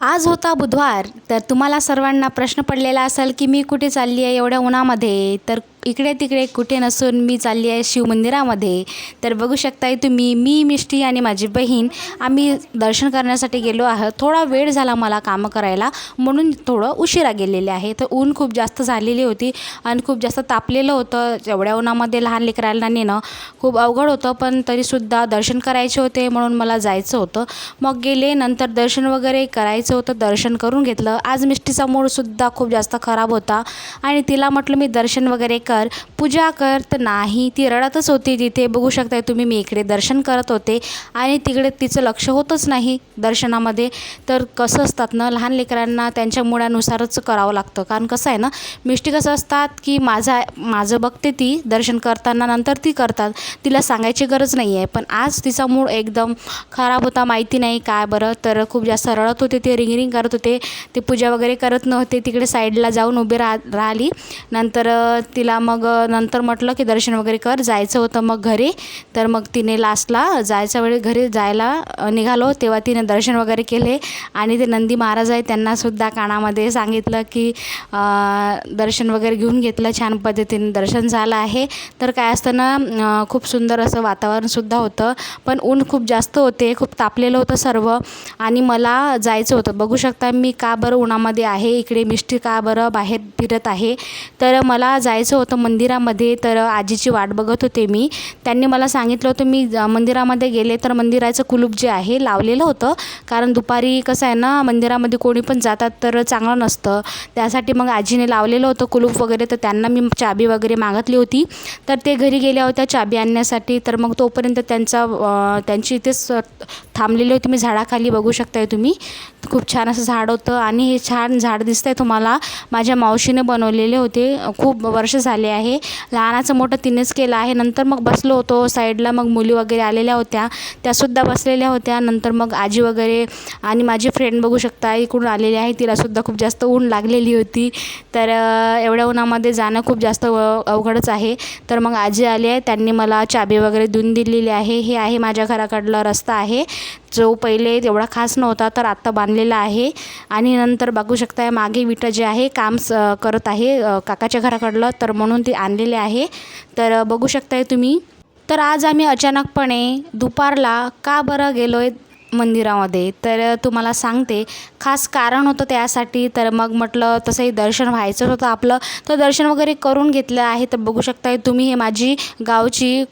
आज होता बुधवार तर तुम्हाला सर्वांना प्रश्न पडलेला असेल की मी कुठे चालली आहे एवढ्या उन्हामध्ये तर इकडे तिकडे कुठे नसून मी चालली आहे शिवमंदिरामध्ये. तर बघू शकताय तुम्ही मी मिष्टी आणि माझी बहीण आम्ही दर्शन करण्यासाठी गेलो आहोत. थोडा वेळ झाला मला कामं करायला म्हणून थोडं उशिरा गेलेले आहे. तर ऊन खूप जास्त झालेली होती आणि खूप जास्त तापलेलं होतं. एवढ्या उन्हामध्ये लहान लेकरांना नेणं खूप अवघड होतं पण तरीसुद्धा दर्शन करायचे होते म्हणून मला जायचं होतं. मग गेले नंतर दर्शन वगैरे करायचं होतं दर्शन करून घेतलं. आज मिष्टीचा मूडसुद्धा खूप जास्त खराब होता आणि तिला म्हटलं मी दर्शन वगैरे कर पूजा करत नाही. ती रडतच होती तिथे बघू शकताय तुम्ही मी इकडे दर्शन करत होते आणि तिकडे तिचं लक्ष होतच नाही दर्शनामध्ये. तर कसं असतात ना लहान लेकरांना त्यांच्या मुळानुसारच करावं लागतं. कारण कसं आहे ना मिष्टी कसं असतात की माझा माझं बघते ती दर्शन करताना नंतर ती करतात. तिला सांगायची गरज नाही आहे. पण आज तिचा मूड एकदम खराब होता माहिती नाही काय बरं. तर खूप जास्त रडत होते ते रिंग करत होते. ते पूजा वगैरे करत नव्हते. तिकडे साईडला जाऊन उभे राह राहिली. नंतर तिला मग नंतर म्हटलं की दर्शन वगैरे कर जायचं होतं मग घरी. तर मग तिने लास्टला जायच्या वेळी घरी जायला निघालो. तेव्हा तिने दर्शन वगैरे केले. आणि ते नंदी महाराज आहे त्यांनासुद्धा कानामध्ये सांगितलं की दर्शन वगैरे घेऊन घेतलं. छान पद्धतीने दर्शन झालं आहे. तर काय असतं ना खूप सुंदर असं वातावरणसुद्धा होतं. पण ऊन खूप जास्त होते खूप तापलेलं होतं सर्व. आणि मला जायचं होतं. बघू शकता मी का बरं उन्हामध्ये आहे इकडे मिष्टी का बरं बाहेर फिरत आहे. तर मला जायचं होतं मंदिरामध्ये तर आजीची वाट बघत होते मी. त्यांनी मला सांगितलं होतं मी ज- मंदिरामध्ये गेले तर मंदिराचं कुलूप जे आहे लावलेलं होतं. कारण दुपारी कसं आहे ना मंदिरामध्ये कोणी पण जातात तर चांगलं नसतं. त्यासाठी मग आजीने लावलेलं होतं कुलूप वगैरे. तर त्यांना मी चाबी वगैरे मागितली होती. तर ते घरी गेल्या होत्या चाबी आणण्यासाठी. तर मग तोपर्यंत त्यांचा त्यांची इथेच थांबलेली होती. मी झाडाखाली बघू शकताय तुम्ही. खूप छान असं झाड होतं. आणि हे छान झाड दिसतंय तुम्हाला. माझ्या मावशीने बनवलेले होते. खूप वर्ष झाले आहे. लहानाचं मोठं तिनेच केलं आहे. नंतर मग बसलो होतो साईडला. मग मुली वगैरे आलेल्या होत्या. त्यासुद्धा बसलेल्या होत्या. नंतर मग आजी वगैरे आणि माझी फ्रेंड बघू शकता इकडून आलेली आहे. तिलासुद्धा खूप जास्त ऊन लागलेली होती. तर एवढ्या उन्हामध्ये जाणं खूप जास्त अवघडच आहे. तर मग आजी आली आहे. त्यांनी मला चाबी वगैरे देऊन दिलेली आहे. हे आहे माझ्या घराकडला रस्ता आहे. जो पहिले एवढा खास नव्हता तर आत्ता बांधलेला आहे. आणि नंतर बघू शकताय मागे विटा जे आहे काम स करत आहे काकाच्या घराकडलं तर म्हणून ते आणलेले आहे. तर बघू शकताय तुम्ही. तर आज आम्ही अचानकपणे दुपारला का बरं गेलो आहे मंदिरामध्ये. तर तुम्हाला सांगते खास कारण होतं त्यासाठी. तर मग म्हटलं तसंही दर्शन व्हायचं होतं आपलं. तर दर्शन वगैरे करून घेतलं आहे. तर बघू शकताय तुम्ही हे माझी गावची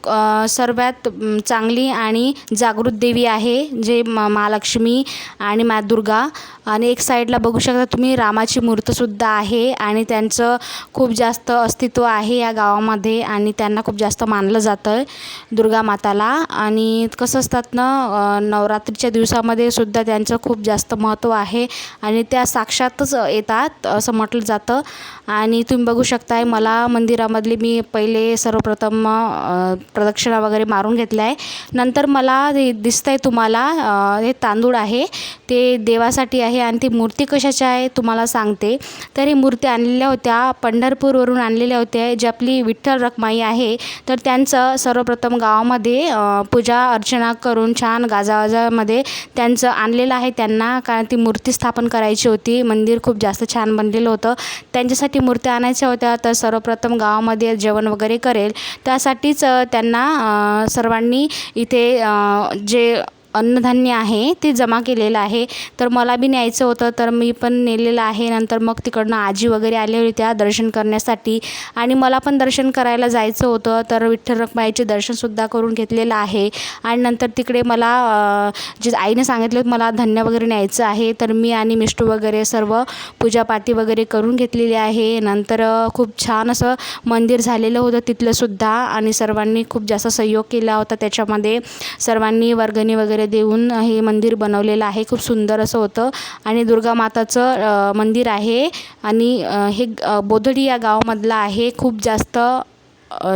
सर्वात चांगली आणि जागृत देवी आहे जे म महालक्ष्मी आणि मा दुर्गा. आणि एक साईडला बघू शकता तुम्ही रामाची मूर्तसुद्धा आहे आणि त्यांचं खूप जास्त अस्तित्व आहे या गावामध्ये आणि त्यांना खूप जास्त मानलं जातं दुर्गा माताला. आणि कसं असतात ना नवरात्रीच्या आजच्या दिवसामध्ये सुद्धा त्यांचं खूप जास्त महत्त्व आहे आणि त्या साक्षातच येतात असं म्हटलं जातं. आणि तुम्ही बघू शकताय मला मंदिरामधली मी पहिले सर्वप्रथम प्रदक्षिणा वगैरे मारून घेतल्या आहे नंतर मला दिसतंय तुम्हाला हे तांदूळ आहे ते देवासाठी आहे आणि ती मूर्ती कशाची आहे तुम्हाला सांगते. तर ही मूर्ती आणलेल्या होत्या पंढरपूरवरून आणलेल्या होत्या. जी आपली विठ्ठल रखमाई आहे तर त्यांचं सर्वप्रथम गावामध्ये पूजा अर्चना करून छान गाजावाजामध्ये त्यांचं आणलेलं आहे. त्यांना कारण ती मूर्ती स्थापन करायची होती. मंदिर खूप जास्त छान बनलेलं होतं. त्यांच्यासाठी मूर्त्या आणायच्या होत्या. तर सर्वप्रथम गावामध्ये जेवण वगैरे करेल. त्यासाठीच त्यांना सर्वांनी इथे जे अन्नधान्य आहे ते जमा केलेलं आहे. तर मला बी न्यायचं होतं तर मी पण नेलेलं आहे. नंतर मग तिकडनं आजी वगैरे आल्या होत्या दर्शन करण्यासाठी. आणि मला पण दर्शन करायला जायचं होतं तर विठ्ठल रखमाईचे दर्शनसुद्धा करून घेतलेलं आहे. आणि नंतर तिकडे मला जे आईने सांगितलं होतं मला धान्य वगैरे न्यायचं आहे तर मी आणि मिष्टू वगैरे सर्व पूजापाती वगैरे करून घेतलेली आहे. नंतर खूप छान असं मंदिर झालेलं होतं तिथलंसुद्धा आणि सर्वांनी खूप जास्त सहयोग केला होता त्याच्यामध्ये. सर्वांनी वर्गणी वगैरे देऊन हे मंदिर बनवलेलं आहे. खूप सुंदर असं होतं. आणि दुर्गा माताचं मंदिर आहे. आणि हे बोधडी या गावामधलं आहे. खूप जास्त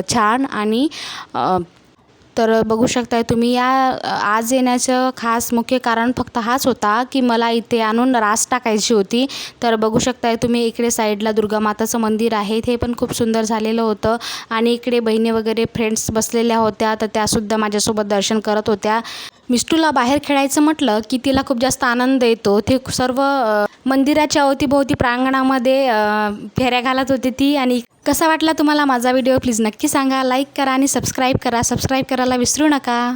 छान आणि तर बघू शकताय तुम्ही या आज येण्याचं खास मुख्य कारण फक्त हाच होता की मला इथे आणून रास टाकायची होती. तर बघू शकताय तुम्ही इकडे साईडला दुर्गामाताचं मंदिर आहे. ते पण खूप सुंदर झालेलं होतं. आणि इकडे बहिणी वगैरे फ्रेंड्स बसलेल्या होत्या. तर त्यासुद्धा माझ्यासोबत दर्शन करत होत्या. मिष्टूला बाहेर खेळायचं म्हटलं की तिला खूप जास्त आनंद येतो. ते सर्व मंदिराच्या अवतीभोवती प्रांगणामध्ये फेऱ्या घालत होती ती आणि कसा वाटला तुम्हाला माझा व्हिडिओ? प्लीज नक्की सांगा. लाईक करा आणि सबस्क्राईब करा. सबस्क्राईब करायला विसरू नका.